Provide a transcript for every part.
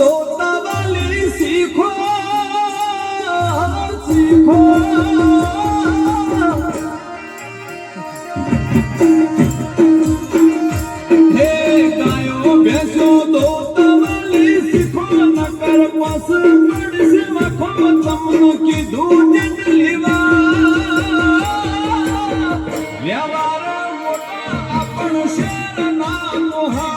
દોતા વાલી શીખો શીખો. હે ગાયો, ભેંસો દોતા વાલી શીખો, નકર પાસ પડશે વખો તમને કીધું ને લેવા વ્યવહાર મોટો આપણો શેર ના મોહા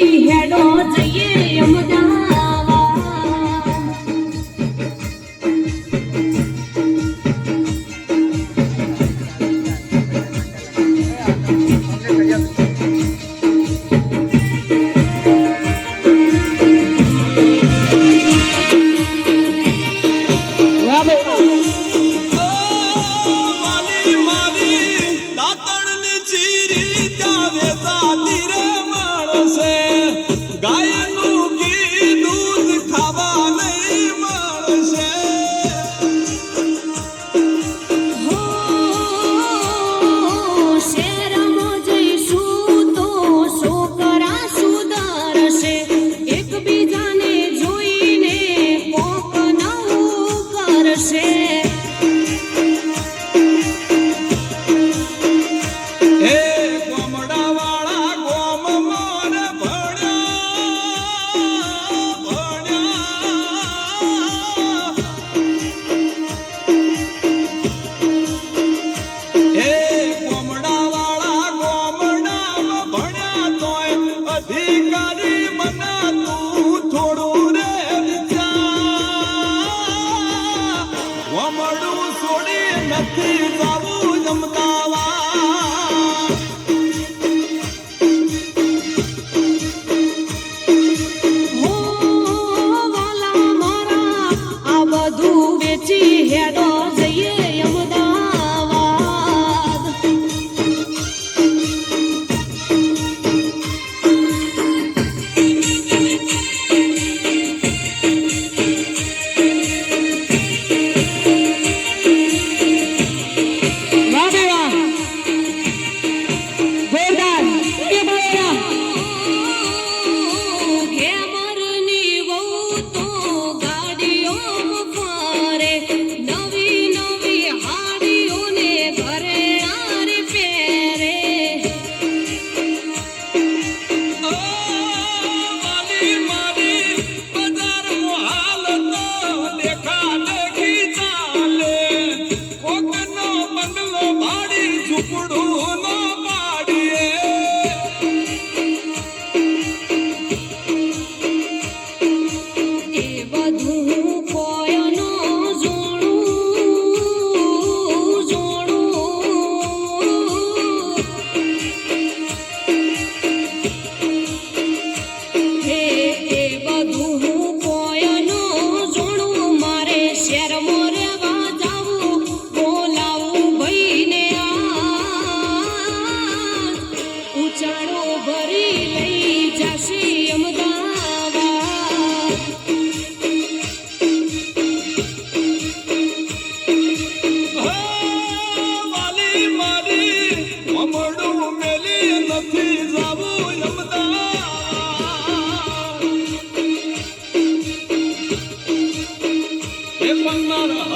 head on. to see.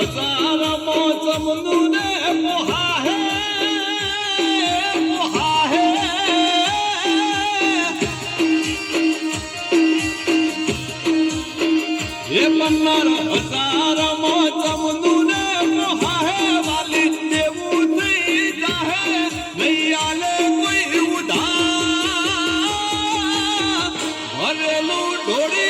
सारा मौसम तूने मुहा है मुहा है। ये सारा मौसम मुहा है वाली देवू नहीं है, नैया ले कोई अरे लू ढोड़ी